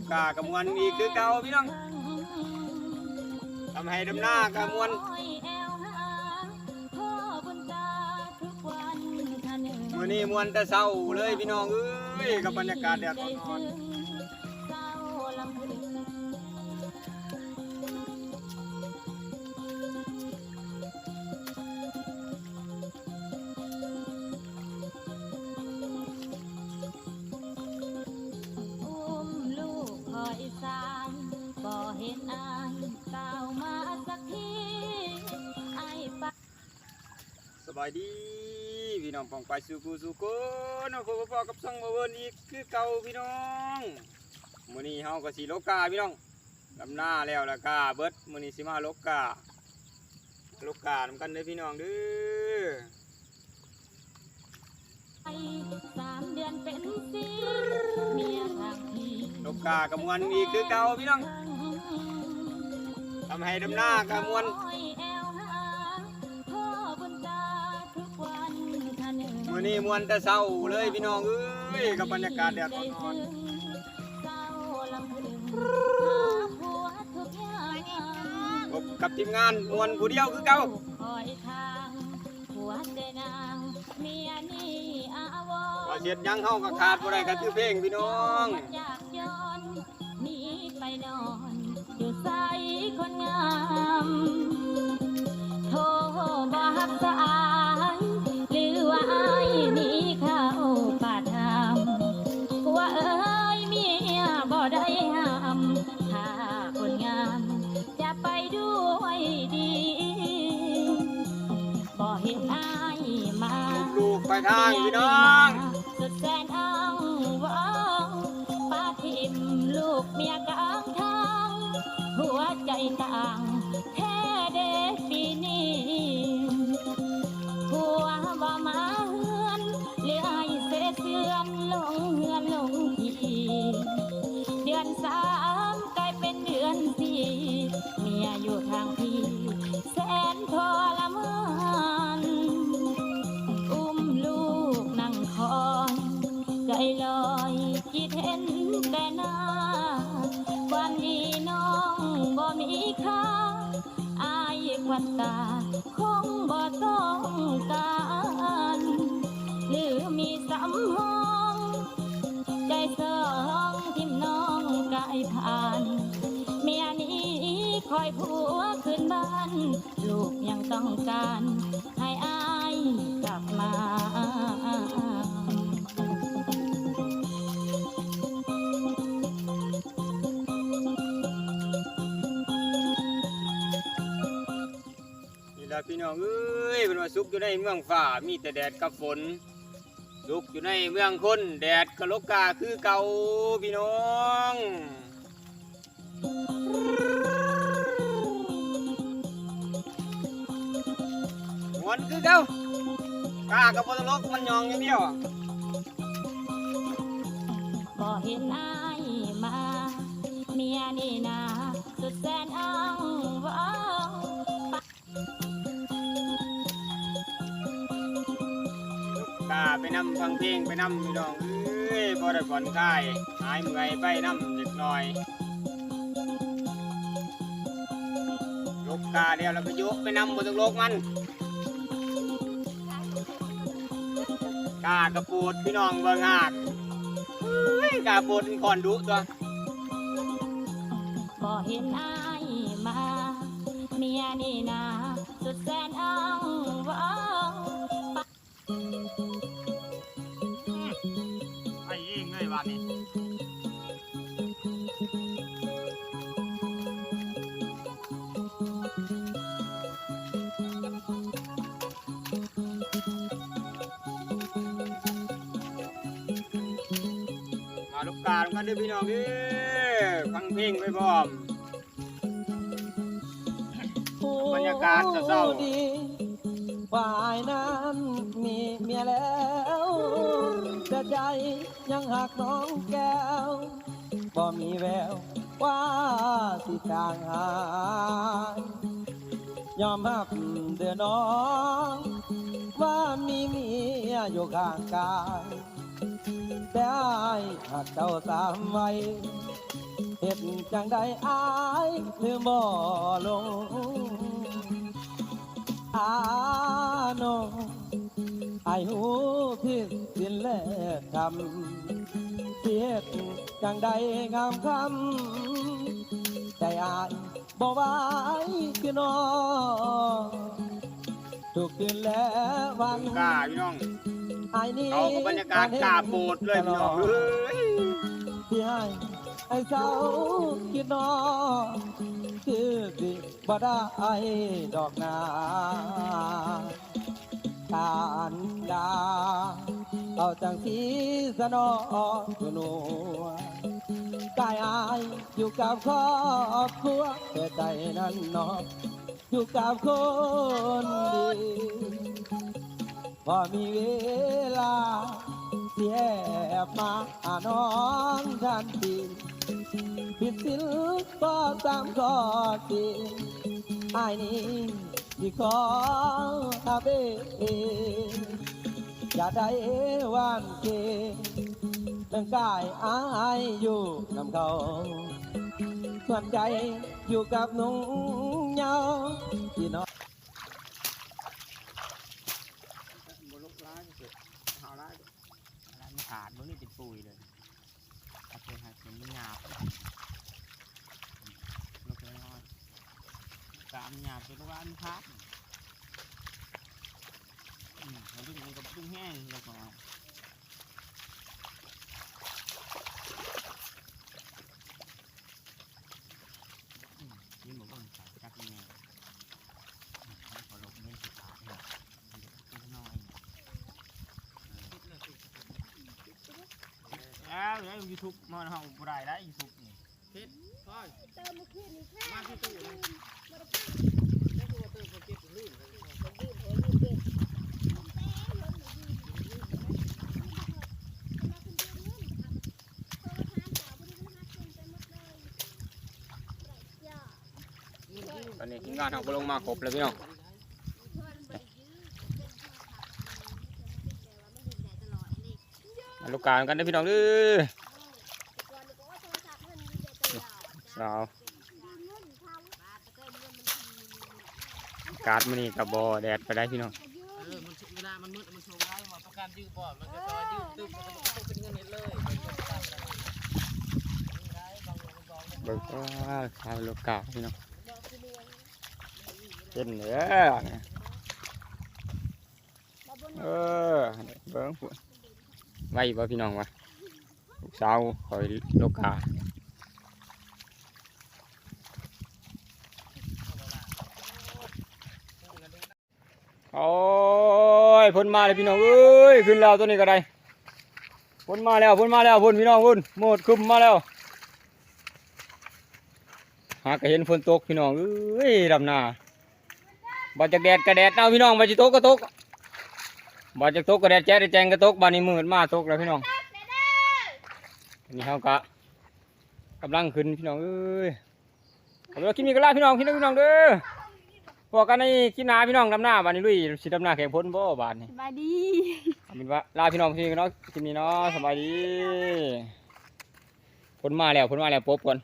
กกากระมวลอีกคือเก่าพี่น้องทำให้ดำหน้ากระมวลมือนี้มวนแต่เศร้าเลยพี่น้องเอ้ยกับบรรยากาศแดดอ่อน ๆสบายดีพี่น้องปองไปสู่กูสู่กูน้องโคบ่พอกับซ่องมาเวิร์นอีกคือเก่าพี่น้องมื้อนี้เฮาก็สิโลกาพี่น้องดำหน้าแล้วแล้วก็เบิดมื้อนี้สิมาโลกาโลกานำกันเด้อพี่น้องเด้อสามเดือนเป็นสีเมียทางพี่ โลกากระมวลอีกคือเก่าพี่น้องทำให้ดำหน้ากระมวลวันนมื้อนี้มวนแต่เศร้าเลยพี่น้องเอ้ยกับบรรยากาศแดดอ่อนเศร้าลำพึงหาผัวทุกอย่างๆพบกับทีมงานมวนผู้เดียวคือเก่าคอยทางผัวเดนางเมียนี่อา ว่าเสียดยังเฮาก็ขาดบ่ได้ก็คือเพลงพี่น้องอยากย้อนหนีไปนอนอยู่ใสคนงามโทรบ่ฮักสะอายหรือว่าอายหนีเข้าป่าทำผัวเอ้ยเมียบ่ได้ห้ามถ้าคนงามจะไปด้วยดีบ่เห็นอาย ไปทางพี่น้องสุดแสนอ้างว้างป้าทิมลูกเมียกลางทาง หัวใจต่างแท้เด็ดปีนี้ วันตาคงบ่ต้องการหรือมีสำห้องใจสองทิมน้องกายผ่านเมียนี้คอยผัวขึ้นบ้าน ลูกยังต้องการ ให้อายกลับมา พี่น้องเอ้ยเป็นว่าสุขอยู่ในเมืองฟ้ามีแต่แดดกับฝนสุขอยู่ในเมืองคนแดดกะลกกาคือเก่าพี่น้องมวนคือเก่ากากับปตลกมันยองอย่างเดียวบ่เห็นอายมา เมียนี่นาสุดแสนอ้างว้า งกาไปนำฟังเพลงไปนำพี่น้องเอ้ยพอได้ผ่อนคลายหายเมื่อยไปนำเล็กน้อยยกกาเดียวแล้วก็ยกไปนำบนตงโลกมันกากระปูดพี่น้องเบิ่งหากเฮ้ยกาปูดเป็นก่อนดุตัวบ่เห็นอายมาเมียนี่นาสุดแสนอ้างว้าาลกันเด้พี่น้องเด้อฟังเพลงไปพร้อม บรรยากาศเศร้าๆ ดีฝ่ายนั้นมีเมียแล้วแต่ใจยังหักน้องแก้วบ่มีแววว่าสิจางหายยอมรับเดือน้อง ว่ามีเมียอยู่ข้างกาย แต่อายหากเจ้าสามไว้เห็ดจังใดอายลืมบ่ลงอาโนไอหูที่สิ้นแลกคำเสียดจังใดงามคำใจอายบ่ไหวคือน้องทุกคืนและวันกาพี่น้อง ไอ้นี่เขาก็บรรยากาศกาโบดเลยพี่น้องเอ้ยที่ให้ไอ้เจ้าคิดนอคือสิบ่ได้ดอกนาการดาเอาจังสีสนอสนัวกายอายอยู่กับครอบครัวแต่ใจนั้นนออยู่กับคนดี พอมีเวลาเสียมาหน้องทันทีผิดสิลก็ตามข้อสิไอ้ายนี่ที่ขอทาเบอย่าได้หวานเกร่างกายอายอยู่นำเขาส่วนใจอยู่กับนุ่งเหยาที่นอน บลุกร้ายเสร็จหาร้ายร้ายมั นขาดบนนี่เป็นปุยเลยอาจจะหาเป็นหยาบลูกน้อยกามหยาบเป็นว่ามันพัดอืมมันดึงมันกับดึงแห้งแล้วก็อืมนี่บอกว่ามันขาดจักยังไงอืมแล้วพอลงเล่นสุดท้ายเนี่ยมันจะเป็นน้อย แล้วแล้วยูทูบมันห้องบ่ได้ได้ยูทูบนี่เติมมาขึ้นนี่แค่มาที่ตู้นะแล้วกูเติมมาเก็บลื่นเลยมันลื่นโอ้ยลื่นเก็บเต้ลงมานเลยมาขึ้นเดือนเงินครับโทรทานสาวบริษัทฮักขึ้นไปหมดเลยไรจ้าตอนนี้ทีมงานเขาก็ลงมาครบแล้วพี่น้อง เพื่อนไปยื้อเป็นโทรศัพท์แต่ว่ามันดึงได้ต มาลูกกางกันได้พี่น้องเด้อก่อนก็ว่าโทรศัพท์มันดึงได้ตลอดสาวดึงเงินเขาบาทแต่ก็เงินมันนี้กับบอแดดไปได้พี่น้องเออมันเวลามันมืดมันโชว์ได้ว่าต้องการยืดบ่อมันก็จะยืดตึ๊บมันก็เป็นเงินเลยเบิกว่าข้าวลูกกาพี่น้องเป็นเด้อเนี่ยเออเบิ้งพุ่น ไว้บ่พี่น้องวะลูกสาวคอยลูกกาโอ้ยพ้นมาเลยพี่น้องเอ้ยขึ้นแล้วตัวนี้ก็ได้พ้นมาแล้วพ้นมาแล้วพ้นพี่น้องพ้นหมดคึมมาแล้วหากเห็นฝนตกพี่น้องเอ้ยดำนาบ่จากแดดก็แดดเอาพี่น้องบ่จะตกก็ตก บ่จากตกก็แดดแจ๊ดแจงก็ตกบ้านนี้มืดมาตกแล้วพี่น้องอันนี้เฮากะกำลังขึ้นพี่น้องเอ้ยกำลังกินมีกระลาพี่น้องพี่น้องพี่น้องเด้อพวกกันในกินนาพี่น้องดำนาบ้านนี้ลุยสิดำนาแข่งพ้นบ่บ้านนี้สบายดีเอาเป็นว่าลาพี่น้องพี่น้องกินนี่เนาะสบายดีพ้นมาแล้วพ้นมาแล้วปบก่อน